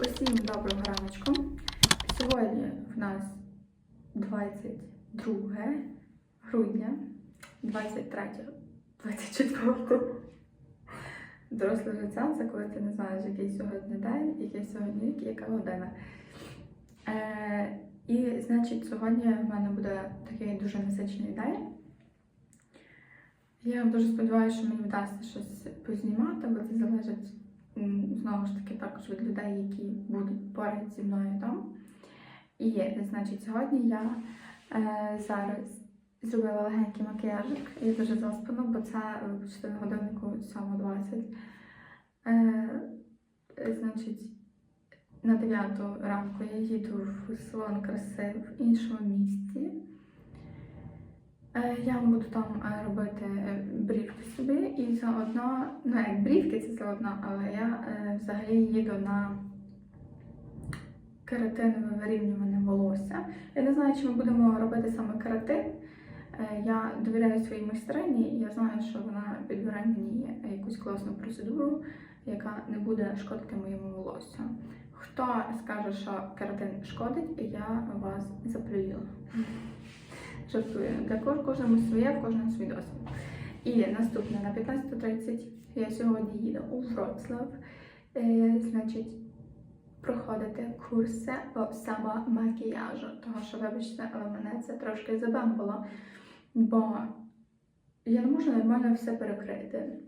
Усім доброго раночку. Сьогодні в нас 22 грудня 23 24 Доросле життя це коли ти не знаєш, який сьогодні день, який сьогодні рік, яка година. Е, і, значить, сьогодні в мене буде такий дуже насичений день. Я дуже сподіваюся, що мені вдасться щось познімати, бо це залежить знову ж таки також від людей, які будуть поряд зі мною там. І, значить, сьогодні я е, зараз зробила легенький макіяжик. Я дуже заспана, бо це на годиннику 7.20. Е, значить, на 9 ранку я їду в салон краси в іншому місті. Е, Я буду там е, робити е, брівки собі і заодно, ну як брівки це заодно, але я взагалі їду на кератинове вирівнюване волосся. Я не знаю, чи ми будемо робити саме кератин. Е, Я довіряю своїй майстрині, і я знаю, що вона підбере мені якусь класну процедуру, яка не буде шкодити моєму волосю. Хто скаже, що кератин шкодить, я вас заплюю. Жартую. Для ко- кожному своє, в кожному свій досвід. І наступне на 15.30 я сьогодні їду у Вроцлав. Е, значить, проходити курси по самомакіяжу. Того що, вибачте, але мене це трошки забамбало, бо я не можу нормально все перекрити.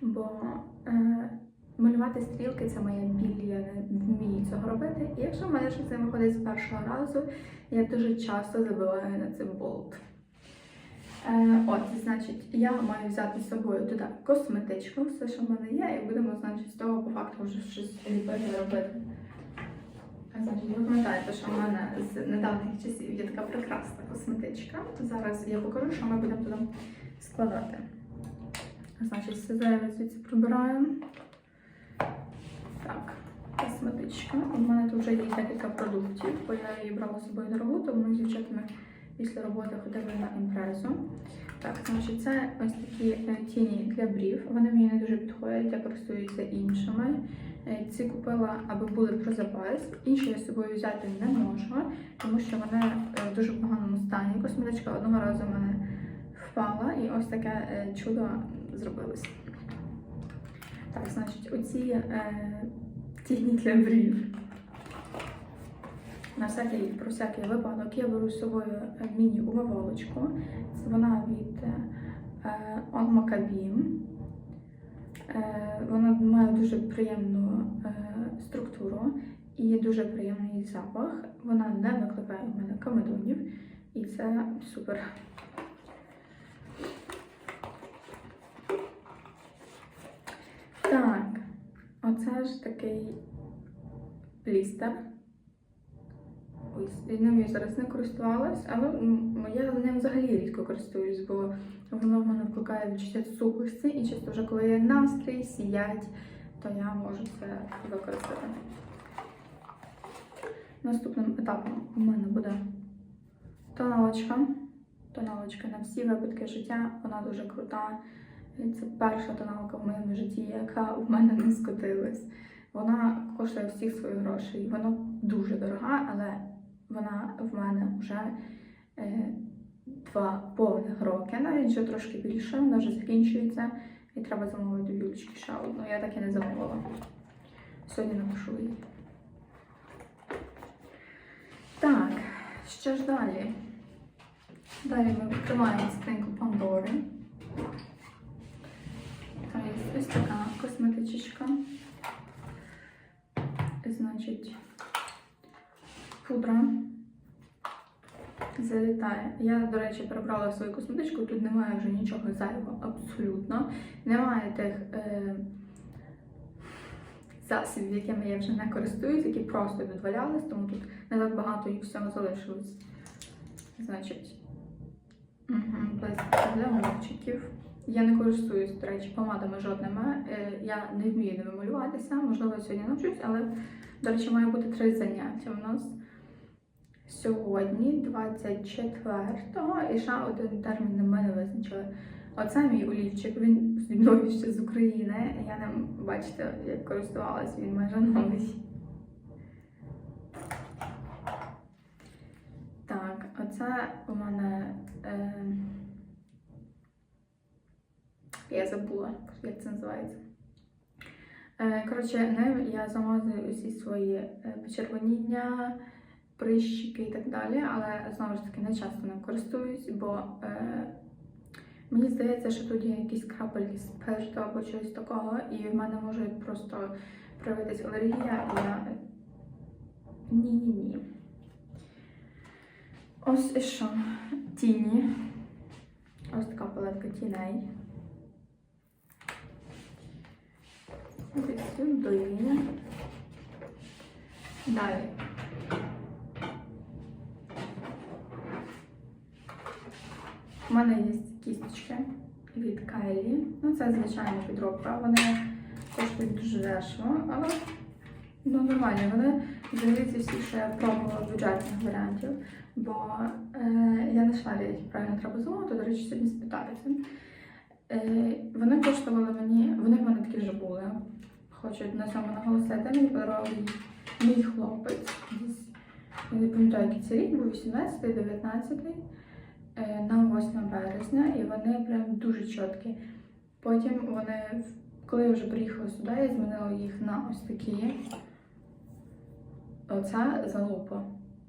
Бо е, малювати стрілки це моя біль, я не вмію цього робити. І якщо в мене щось не виходить з першого разу, я дуже часто забиваю на це болт. Е, от, значить, я маю взяти з собою туди косметичку, все, що в мене є, і будемо, значить, з того по факту вже щось ліпити робити. Значить, ви пам'ятаєте, що в мене з недавніх часів є така прекрасна косметичка. Зараз я покажу, що ми будемо туди складати. Значить, все зайве звідси прибираємо. Так, косметичка. У мене тут вже є декілька продуктів, бо я її брала з собою на роботу. Ми з дівчатами після роботи ходили на імпрезу. Так, значить, це ось такі е, тіні для брів. Вони мені не дуже підходять, я користуюся іншими. Е, Ці купила, аби були про запас. Інші я з собою взяти не можу, тому що вони е, в дуже поганому стані. Косметичка одного разу в мене впала і ось таке чудо зробилось. Так, значить, оці е, тіні для брів. На всякий, про всякий випадок я беру з собою е, міні-умивалочку. Вона від е, On Е, вона має дуже приємну е, структуру і дуже приємний запах. Вона не викликає у мене камедонів, і це супер. Так, оце ж такий плістер. Ось ним я зараз не користувалась, але я ним взагалі рідко користуюсь, бо воно в мене викликає відчуття сухості, і чисто вже коли є настрій, сіять, то я можу це використати. Наступним етапом у мене буде тоналочка. Тоналочка на всі випадки життя, вона дуже крута. Це перша тоналка в моєму житті, яка в мене не скотилась. Вона коштує всіх своїх грошей. Вона дуже дорога, але вона в мене вже е, два повних роки, навіть вже трошки більше, вона вже закінчується. І треба замовити в Юлічки ще одну. Я так і не замовила. Сьогодні напишу її. Так, що ж далі? Далі ми відкриваємо скриньку Пандори. Та є ось така косметичка. Значить, пудра залітає. Я, до речі, перебрала свою косметичку, тут немає вже нічого зайвого, абсолютно. Немає тих е, засобів, якими я вже не користуюсь, які просто відвалялись, тому тут не так багато їх всього залишилось. Значить, угу, для губчиків. Я не користуюсь, до речі, помадами жодними. Е, Я не вмію ними малюватися. Можливо, сьогодні навчусь, але, до речі, має бути три заняття у нас сьогодні, 24-го, і ще один термін ми мене визначили. Оце мій Улівчик. він зі мною ще з України. Я ним, бачите, як користувалась, він майже новий. Так, оце у мене. Е... Я забула, як це називається. Е, коротше, ним я замазую усі свої е, почервоніння, прищики і так далі, але знову ж таки не часто ним користуюсь, бо е, мені здається, що тут є якісь крапельки спирту або чогось такого, і в мене може просто проявитись алергія, і я. Ні-ні-ні. Ось і що. Тіні. Ось така палетка тіней. Сюди. Далі. У мене є кісточки від Кайлі. Ну, це звичайна підробка. Вони коштують дуже дешево, але ну, нормальні. Вони взагалі всі, що я пробувала бюджетних варіантів, бо е, я не шарю, які правильно треба замовити, до речі, сьогодні спитаюся. Е, вони коштували мені, вони в мене такі вже були. Хочу на цьому наголосити. Мені подарував мій хлопець. Я не пам'ятаю, який це рік, був 18-й, 19-й, е, на 8 березня, і вони прям дуже чіткі. Потім вони, коли я вже приїхала сюди, я змінила їх на ось такі. Оце залупа.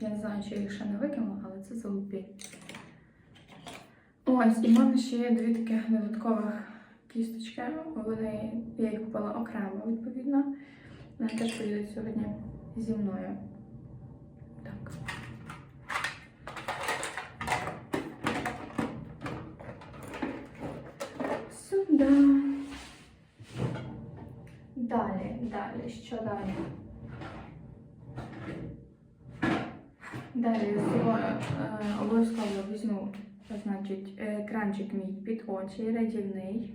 Я не знаю, чи я їх ще не викинула, але це залупі. Ось, і в мене ще є дві таких додаткових кісточки. Вони, я їх купила окремо, відповідно. Вони теж поїдуть сьогодні зі мною. Так. Сюди. Далі, далі, що далі? Далі собою е, обов'язково візьму, значить, е, кранчик мій під очі, рядівний.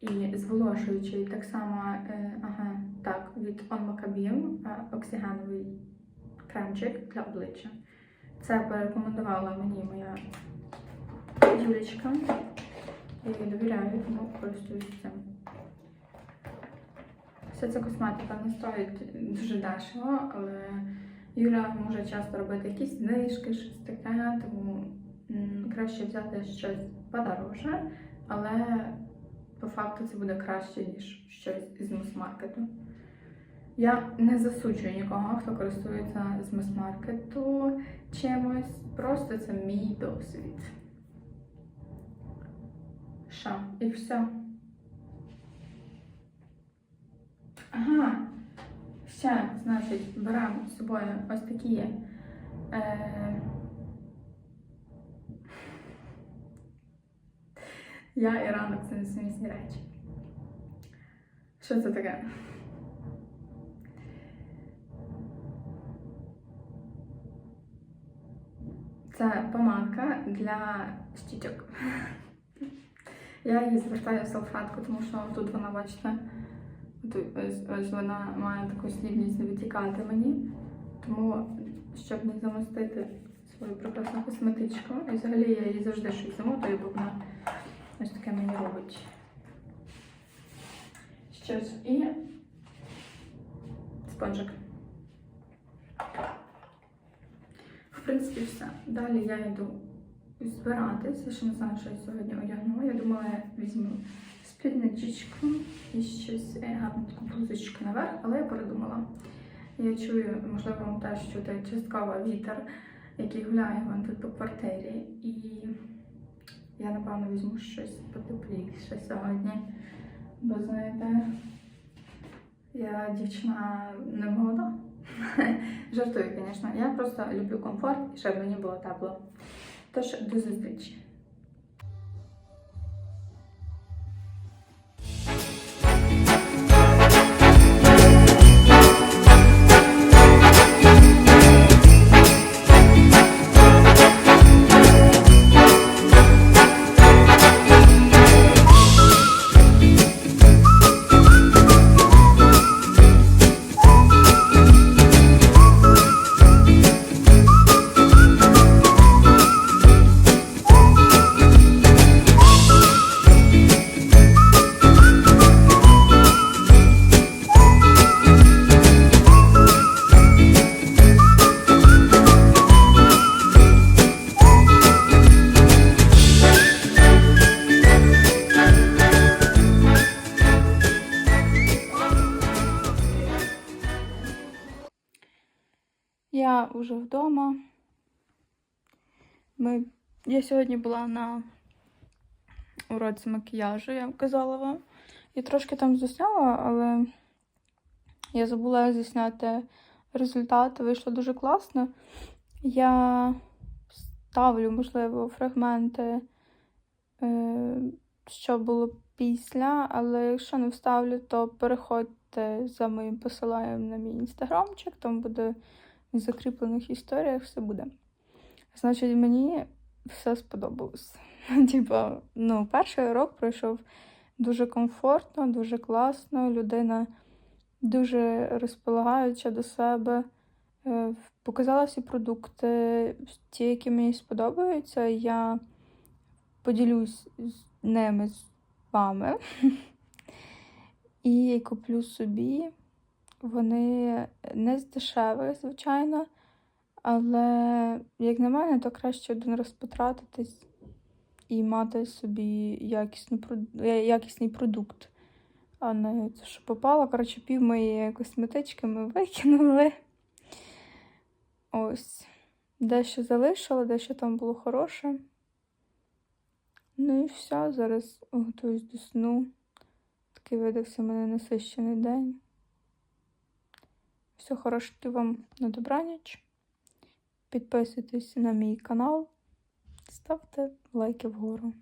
І зволожуючий так само, е, ага, так, від On Maccabeum, е, оксигеновий кремчик для обличчя. Це порекомендувала мені моя Юлечка. Я довіряю, тому користуюсь цим. Вся ця косметика не стоїть дуже дешево, але Юля може часто робити якісь знижки, щось таке, тому краще взяти щось подорожче, але по факту це буде краще, ніж щось з мас-маркету. Я не засуджую нікого, хто користується з мас-маркету чимось. Просто це мій досвід. Що? І все. Ага. Ще, значить, беремо з собою ось такі. Е... Я і ранок це несумісні речі. Що це таке? Це помадка для щічок. Я її звертаю в салфетку, тому що тут вона, бачите, ось, ось вона має таку слідність витікати мені. Тому, щоб не замостити свою прекрасну косметичку, і взагалі я її завжди щось замотую, бо вона ось таке мені робить. Щось і спонжик. В принципі, все. Далі я йду збиратися. Ще не знаю, що я сьогодні одягну. Я думала, я візьму спідничку і щось е, гарну таку блузочку наверх, але я передумала. Я чую, можливо, вам теж чути частково вітер, який гуляє вон тут по квартирі. І я, напевно, візьму щось потепліше сьогодні. Бо знаєте, я дівчина не молода. Жартую, звісно. Я просто люблю комфорт щоб мені було тепло. też do. Я вже вдома. Ми... Я сьогодні була на уроці макіяжу, я казала вам. Я трошки там засняла, але я забула засняти результат. Вийшло дуже класно. Я ставлю, можливо, фрагменти, е, що було після, але якщо не вставлю, то переходьте за моїм посиланням на мій інстаграмчик, там буде закріплених історіях все буде. Значить, мені все сподобалось. Типа, ну, перший урок пройшов дуже комфортно, дуже класно. Людина дуже розполагаюча до себе. Е, Показала всі продукти, ті, які мені сподобаються. Я поділюсь з ними з вами. І куплю собі. Вони не з дешевих, звичайно. Але, як на мене, то краще один раз потратитись і мати собі якісну, якісний продукт, а не це, що попало. Коротше, пів моєї косметички ми викинули. Ось. Дещо залишила, дещо там було хороше. Ну і все, зараз готуюсь до сну. Такий видався в мене насищений день. Все хороше вам на добраніч. Підписуйтесь на мій канал, ставте лайки вгору.